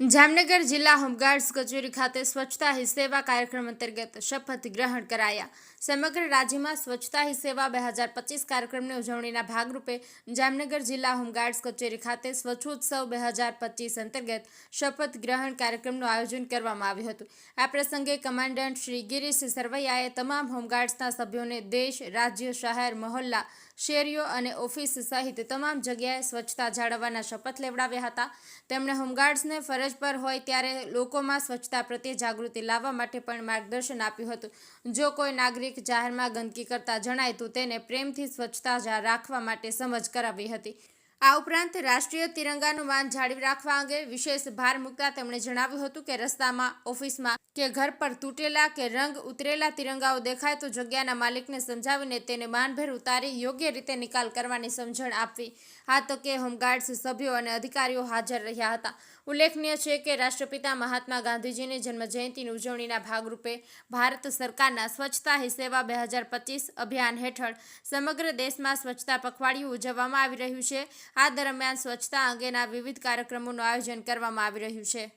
જામનગર જિલ્લા હોમગાર્ડ્સ કચેરી ખાતે સ્વચ્છતા હી સેવા કાર્યક્રમ અંતર્ગત શપથ ગ્રહણ કરાયા. સમગ્ર રાજ્યમાં સ્વચ્છતા હી સેવા બે હજાર પચીસ કાર્યક્રમની ઉજવણીના ભાગરૂપે જામનગર જિલ્લા હોમગાર્ડ્સ કચેરી ખાતે સ્વચ્છોત્સવ બે હજાર પચીસ અંતર્ગત શપથ ગ્રહણ કાર્યક્રમનું આયોજન કરવામાં આવ્યું હતું. આ પ્રસંગે કમાન્ડન્ટ શ્રી ગિરીશ સરવૈયાએ તમામ હોમગાર્ડ્સના સભ્યોને દેશ, રાજ્ય, શહેર, મહોલ્લા શેરીઓ અને ઓફિસ સહિત તમામ જગ્યાએ સ્વચ્છતા જાળવવાના શપથ લેવડાવ્યા હતા. તેમણે હોમગાર્ડ્સને ફરજ પર હોય ત્યારે લોકોમાં સ્વચ્છતા પ્રત્યે જાગૃતિ લાવવા માટે પણ માર્ગદર્શન આપ્યું હતું. જો કોઈ નાગરિક જાહેરમાં ગંદકી કરતા જણાય તો તેને પ્રેમથી સ્વચ્છતા રાખવા માટે સમજ કરાવી હતી. આ ઉપરાંત રાષ્ટ્રીય તિરંગાનું માન જાળવી રાખવા અંગે વિશેષ ભાર મૂકતા તેમણે જણાવ્યું હતું કે રસ્તામાં, ઓફિસમાં કે ઘર પર તૂટેલા કે રંગ ઉતરેલા તિરંગાઓ દેખાય તો જગ્યાના માલિકને સમજાવીને તેને માનભેર ઉતારી યોગ્ય રીતે નિકાલ કરવાની સમજણ આપવી. આ તકે હોમગાર્ડ્સ સભ્યો અને અધિકારીઓ હાજર રહ્યા હતા. ઉલ્લેખનીય છે કે રાષ્ટ્રપિતા મહાત્મા ગાંધીજીની જન્મજયંતિની ઉજવણીના ભાગરૂપે ભારત સરકારના સ્વચ્છતા હી સેવા બે હજાર પચીસ અભિયાન હેઠળ સમગ્ર દેશમાં સ્વચ્છતા પખવાડિયું ઉજવવામાં આવી રહ્યું છે. આ દરમિયાન સ્વચ્છતા અંગેના વિવિધ કાર્યક્રમોનું આયોજન કરવામાં આવી રહ્યું છે.